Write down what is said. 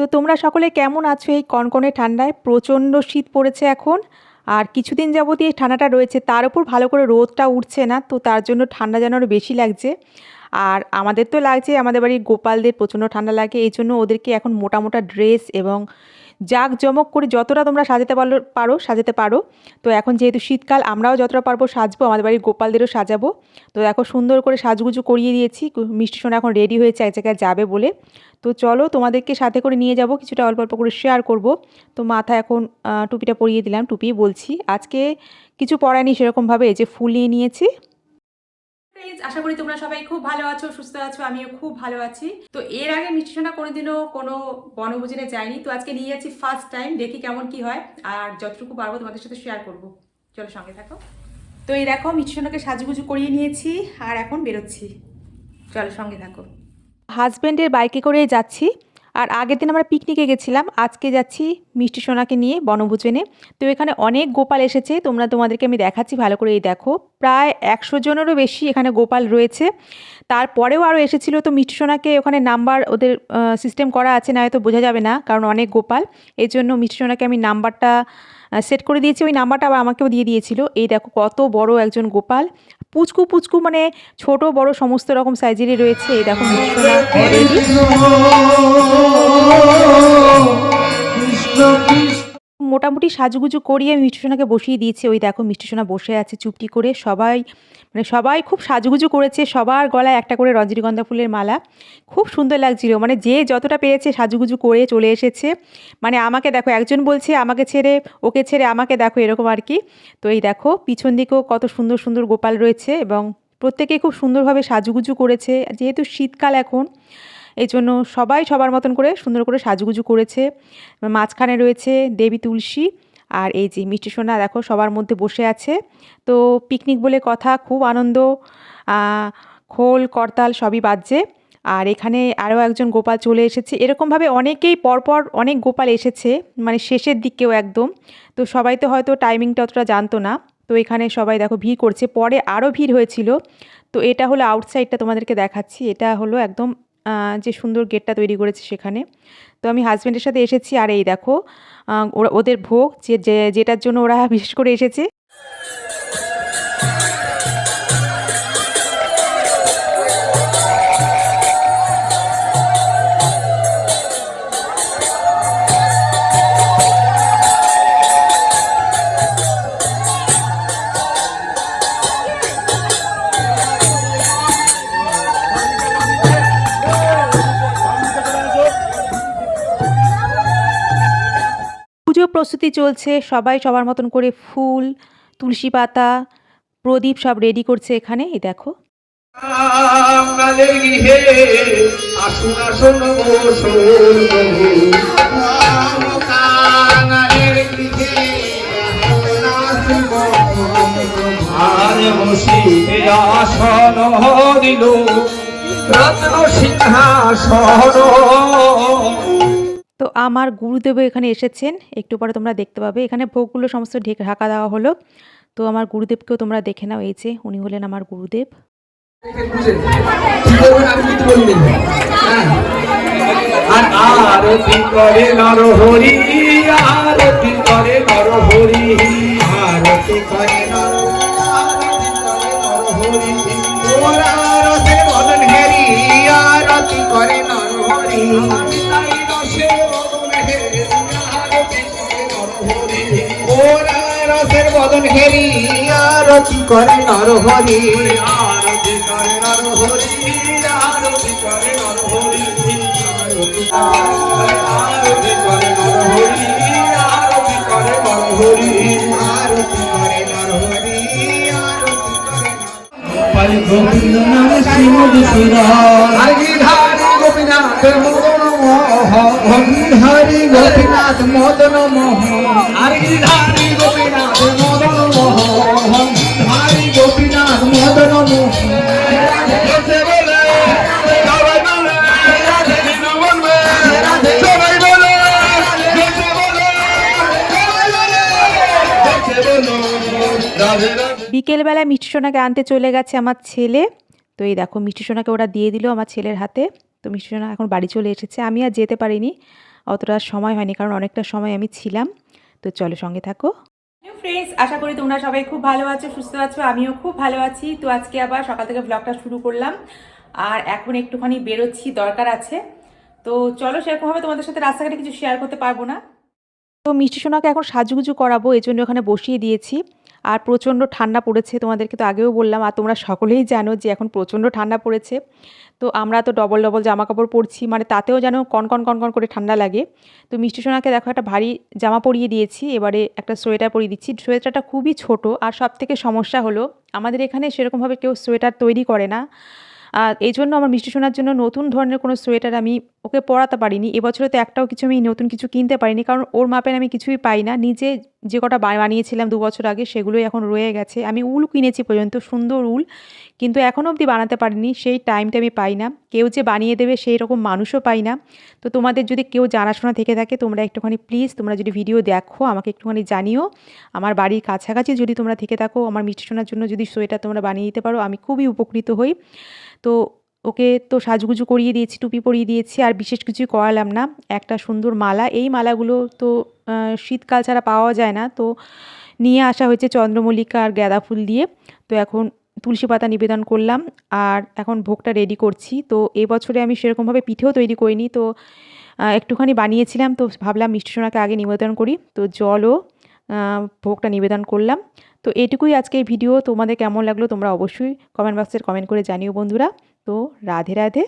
তো তোমরা সকলে কেমন আছো এই কনকনে ঠান্ডায়? প্রচণ্ড শীত পড়েছে এখন, আর কিছুদিন যাবতীয় এই ঠান্ডাটা রয়েছে। তার উপর ভালো করে রোদটা উঠছে না, তো তার জন্য ঠান্ডা যেন বেশি লাগছে। আর আমাদের তো লাগছে, আমাদের বাড়ির গোপালদের প্রচণ্ড ঠান্ডা লাগে, এই জন্য ওদেরকে এখন মোটা মোটা ড্রেস এবং জাঁকজমক করে যতটা তোমরা সাজাতে পারো পারো, সাজাতে পারো। তো এখন যেহেতু শীতকাল, আমরাও যতটা পারব সাজবো, আমাদের বাড়ির গোপালদেরও সাজাবো। তো দেখো সুন্দর করে সাজগুজু করিয়ে দিয়েছি মিষ্টি সোনা এখন রেডি হয়েছে এক জায়গায় যাবে বলে। তো চলো তোমাদেরকে সাথে করে নিয়ে যাব, কিছুটা অল্প অল্প করে শেয়ার করব। তো মাথা এখন টুপিটা পরিয়ে দিলাম টুপিই বলছি। আজকে কিছু পরায়নি সেরকমভাবে, এই যে ফুলিয়ে নিয়েছি। আশা করি তোমরা সবাই খুব ভালো আছো, সুস্থ আছো, আমিও খুব ভালো আছি। তো এর আগে মিষ্টি সোনা কোনোদিনও কোনো বনভোজনে যাইনি তো আজকে নিয়ে যাচ্ছি ফার্স্ট টাইম দেখি কেমন কি হয়। আর যতটুকু পারব তোমাদের সাথে শেয়ার করব। চলো সঙ্গে থাকো। তো এই দেখো, মিষ্টি সোনাকে সাজুগুজু করিয়ে নিয়েছি, আর এখন বেরোচ্ছি। চলো সঙ্গে থাকো। হাজব্যান্ডের বাইকে করে যাচ্ছি। আর আগের দিন আমরা পিকনিকে গেছিলাম, আজকে যাচ্ছি মিষ্টি সোনাকে নিয়ে বনভোজনে। তো এখানে অনেক গোপাল এসেছে, তোমরা তোমাদেরকে আমি দেখাচ্ছি, ভালো করে এই দেখো। প্রায় একশো জনেরও বেশি এখানে গোপাল রয়েছে। তারপরেও আরও এসেছিল, তো মিষ্টি সোনাকে ওখানে নাম্বার ওদের সিস্টেম করা আছে, না হয়তো বোঝা যাবে না, কারণ অনেক গোপাল। এই জন্য মিষ্টি সোনাকে আমি নাম্বারটা সেট করে দিয়েছি, ওই নাম্বারটা আবার আমাকেও দিয়ে দিয়েছিল। এই দেখো কত বড় একজন গোপাল। পুচকু পুচকু মানে ছোট, বড় সমস্ত রকম সাইজেরই রয়েছে। এই দেখো। মোটামুটি সাজুগুজু করিয়ে মিষ্টি সোনাকে বসিয়ে দিয়েছে। ওই দেখো, মিষ্টি সোনা বসে আছে চুপটি করে। সবাই মানে সবাই খুব সাজুগুজু করেছে, সবার গলায় একটা করে রজনীগন্ধা ফুলের মালা। খুব সুন্দর লাগছিল মানে যে যতটা পেরেছে সাজুগুজু করে চলে এসেছে। মানে আমাকে দেখো, একজন বলছে আমাকে ছেড়ে, ওকে ছেড়ে আমাকে দেখো, এরকম আর কি। তো এই দেখো, পিছন দিকেও কত সুন্দর সুন্দর গোপাল রয়েছে এবং প্রত্যেকে খুব সুন্দরভাবে সাজুগুজু করেছে। যেহেতু শীতকাল এখন এই জন্য সবাই সবার মতন করে সুন্দর করে সাজুগুজু করেছে। মাঝখানে রয়েছে দেবী তুলসী আর এই যে মিষ্টি সোনা দেখো সবার মধ্যে বসে আছে। তো পিকনিক বলে কথা, খুব আনন্দ খোল, করতাল সবই বাজছে। আর এখানে আরও একজন গোপাল চলে এসেছে। এরকমভাবে অনেকেই পরপর অনেক গোপাল এসেছে মানে শেষের দিকেও একদম। তো সবাই তো হয়তো টাইমিংটা অতটা জানতো না। তো এখানে সবাই দেখো ভিড় করছে। পরে আরও ভিড় হয়েছিল। তো এটা হলো আউটসাইডটা তোমাদেরকে দেখাচ্ছি। এটা হলো একদম যে সুন্দর গেটটা তৈরি করেছে সেখানে। তো আমি হাজব্যান্ডের সাথে এসেছি আর এই দেখো ওরা, ওদের ভোগ যে, যে- যেটার জন্য ওরা বিশেষ করে এসেছে। প্রস্তুতি চলছে, সবাই সবার মতন করে ফুল, তুলসী পাতা, প্রদীপ সব রেডি করছে এখানে, এই দেখো। সিংহাসন। তো আমার গুরুদেব এখানে এসেছেন। একটু পরে তোমরা দেখতে পাবে। এখানে ভোগগুলো সমস্ত ঢেকে ঢাকা দেওয়া হলো। তো আমার গুরুদেবকেও তোমরা দেখে নাও এই যে, উনি হলেন আমার গুরুদেব। আর আরতি করে নরহরি, আরতি করে নরহরি, আরতি করে বদন হেরি আরতি করে নরহরি। ওরা রসের বদন হেরি আরতি করে নরহরি আরতি করে নরহরি? আরতি করে নরহরি আরতি করে নরহরি? আরতি করে নরহরি আরতি করে নরহরি আরতি করে পাই গোবিন্দ নাম শ্রী মধুসূদন হরি হরি গোপীনাথ হরি গোপীনাথ মদন মোহন। হরি হরি গোপীনাথ মদন মোহন। হরি গোপীনাথ মদন মোহন। রাধে রাধে মিষ্টি সোনাকে আনতে চলে গেছে আমার ছেলে। তো এই দেখো মিষ্টি সোনাকে ওরা দিয়ে দিল আমার ছেলের হাতে। তো মিষ্টি সোনা এখন বাড়ি চলে এসেছে। আমি আর যেতে পারিনি অতটা সময় হয়নি কারণ অনেকটা সময় আমি ছিলাম। তো চলো সঙ্গে থাকো। হ্যালো ফ্রেন্ডস আশা করি তোমরা সবাই খুব ভালো আছো সুস্থ আছো আমিও খুব ভালো আছি। তো আজকে আবার সকাল থেকে ব্লগটা শুরু করলাম। আর এখন একটুখানি বেরোচ্ছি দরকার আছে। তো চলো সেরকমভাবে তোমাদের সাথে রাস্তাঘাটে কিছু শেয়ার করতে পারব না। তো মিষ্টি সোনাকে এখন সাজুগুজু করাবো এই জন্য ওখানে বসিয়ে দিয়েছি। আর প্রচণ্ড ঠান্ডা পড়েছে, তোমাদেরকে তো আগেও বললাম, আর তোমরা সকলেই জানো যে এখন প্রচণ্ড ঠান্ডা পড়েছে। তো আমরা তো ডবল ডবল জামা কাপড় পরছি মানে তাতেও যেন কনকন কনকন করে ঠান্ডা লাগে। তো মিষ্টি সোনাকে দেখো একটা ভারী জামা পরিয়ে দিয়েছি, এবারে একটা সোয়েটার পরিয়ে দিচ্ছি। সোয়েটারটা খুবই ছোট, আর সব থেকে সমস্যা হলো, আমাদের এখানে সেরকমভাবে কেউ সোয়েটার তৈরি করে না। আর এই জন্য আমার মিষ্টি সোনার জন্য নতুন ধরনের কোনো সোয়েটার আমি ওকে পরাতে পারিনি। এবছরে তো একটাও কিছু আমি নতুন কিছু কিনতে পারিনি, কারণ ওর মাপের আমি কিছুই পাই না। নিজে যে কটা বানিয়েছিলাম দু বছর আগে, সেগুলোই এখন রয়ে গেছে। আমি উল কিনেছি পর্যন্ত, সুন্দর উল, কিন্তু এখনও অবধি বানাতে পারিনি। সেই টাইমটা আমি পাই না। কেউ যে বানিয়ে দেবে, সেই রকম মানুষও পাই না। তো তোমাদের যদি কেউ জানাশোনা থেকে থাকে, তোমরা একটুখানি প্লিজ তোমরা যদি ভিডিও দেখো, আমাকে একটুখানি জানিও। আমার বাড়ির কাছাকাছি যদি তোমরা থেকে থাকো, আমার মিষ্টি সোনার জন্য যদি সোয়েটার তোমরা বানিয়ে দিতে পারো, আমি খুবই উপকৃত হই। তো ওকে তো সাজগুজু করিয়ে দিয়েছি, টুপি পরিয়ে দিয়েছি, আর বিশেষ কিছুই করালাম না। একটা সুন্দর মালা, এই মালাগুলো তো শীতকাল ছাড়া পাওয়া যায় না। তো নিয়ে আসা হয়েছে চন্দ্রমল্লিকা আর গাঁদা ফুল দিয়ে। তো এখন তুলসী পাতা নিবেদন করলাম, আর এখন ভোগটা রেডি করছি। তো এবছরে আমি সেরকমভাবে পিঠেও তৈরি করিনি। তো একটুখানি বানিয়েছিলাম, তো ভাবলাম মিষ্টি সোনাকে আগে নিবেদন করি। তো জলও ভোগটা নিবেদন করলাম। তো এটুকুই আজকে এই ভিডিও। তোমাদের কেমন লাগল তোমরা অবশ্যই কমেন্ট বক্সের কমেন্ট করে জানিও বন্ধুরা। তো রাধে রাধে।